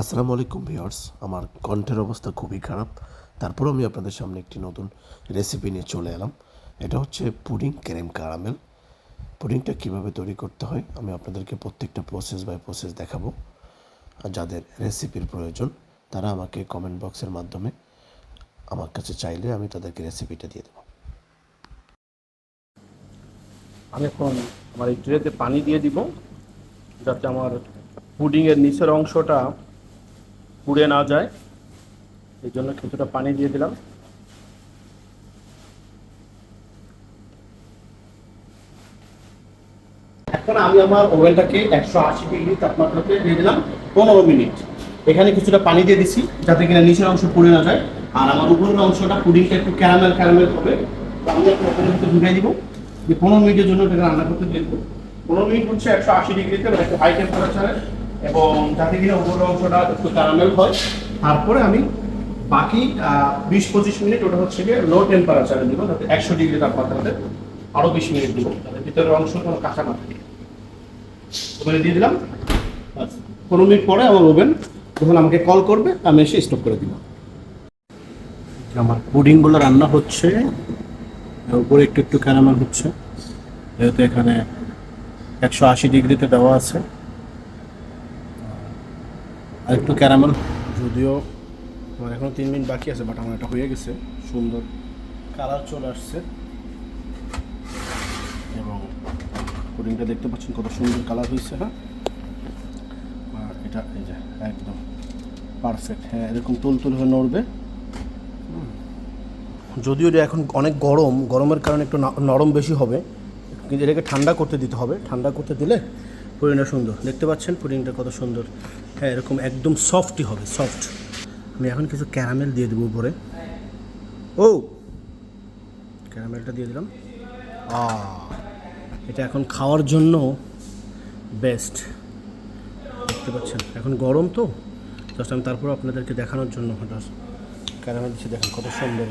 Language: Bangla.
আসসালামু আলাইকুম ভিউয়ার্স। আমার কণ্ঠের অবস্থা খুবই খারাপ। তারপরেও আমি আপনাদের সামনে একটি নতুন রেসিপি নিয়ে চলে এলাম। এটা হচ্ছে পুডিং ক্রেম কারামেল পুডিংটা কীভাবে তৈরি করতে হয়, আমি আপনাদেরকে প্রত্যেকটা প্রসেস বাই প্রসেস দেখাবো। আর যাদের রেসিপির প্রয়োজন, তারা আমাকে কমেন্ট বক্সের মাধ্যমে আমার কাছে চাইলে আমি তাদেরকে রেসিপিটা দিয়ে দেবো। আমি এখন আমার এই ট্রেতে পানি দিয়ে দিব, যাতে আমার পুডিংয়ের নিচের অংশটা পুড়ে না যায়। এই জন্য কিছুটা পানি দিয়ে দিলাম। এখন আমি আমার ওভেনটাকে একশো আশি ডিগ্রি তাপমাত্রাতে দিয়ে দিলাম পনেরো মিনিট। এখানে কিছুটা পানি দিয়ে দিছি, যাতে কিনা নিচের অংশ পুড়ে না যায়। আর আমার উপরের অংশটা পুডিংটা একটু ক্যারামেল ক্যারামেল হবে। আমি একটা ওভেনের ভিতরে ঢুকাই দিব। যে পনেরো মিনিটের জন্য এটাকে রান্না করতে দিয়ে দেবো। পনেরো মিনিট হচ্ছে একশো আশি ডিগ্রিতে মানে একটু হাই টেম্পারেচারে এবং যাতে কিনা উপরের অংশটা একটু ক্যারামেল হয়। তারপরে আমি বাকি বিশ পঁচিশ মিনিট ওটা হচ্ছে গিয়ে লো টেম্পারেচারে দিব, যাতে একশো ডিগ্রি তাপমাত্রাতে আরও বিশ মিনিট দিব, যাতে ভিতরের অংশ কোনো কাঁচা না থাকে। দিয়ে দিলাম। পনেরো মিনিট পরে আমার ওভেন, যখন আমাকে কল করবে, আমি এসে স্টপ করে দিব। আমার পুডিংগুলো রান্না হচ্ছে উপরে একটু একটু ক্যারামেল হচ্ছে, যেহেতু এখানে একশো আশি ডিগ্রিতে দেওয়া আছে। আর একটু ক্যারামেল। যদিও আমার এখনও তিন মিনিট বাকি আছে বাট আমার এটা হয়ে গেছে। সুন্দর কালার চলে আসছে। এবং পুডিংটা দেখতে পাচ্ছেন কত সুন্দর কালার হয়েছে হ্যাঁ? আর এটা এই যে একদম পারফেক্ট হ্যাঁ এরকম তুল তুল হয়ে নড়বে। যদিও এটা এখন অনেক গরম, গরমের কারণে একটু নরম বেশি হবে। কিন্তু এটাকে ঠান্ডা করতে দিতে হবে। ঠান্ডা করতে দিলে পুডিংটা সুন্দর। দেখতে পাচ্ছেন? পুডিংটা কত সুন্দর। হ্যাঁ এরকম একদম সফটই হবে সফট আমি এখন কিছু ক্যারামেল দিয়ে দেবো উপরে। ও! ক্যারামেলটা দিয়ে দিলাম। আ, এটা এখন খাওয়ার জন্য বেস্ট দেখতে পাচ্ছেন? এখন গরম তো। জাস্ট আমি তারপর আপনাদেরকে দেখানোর জন্য হঠাৎ। ক্যারামেল দিচ্ছি, দেখেন কত সুন্দর।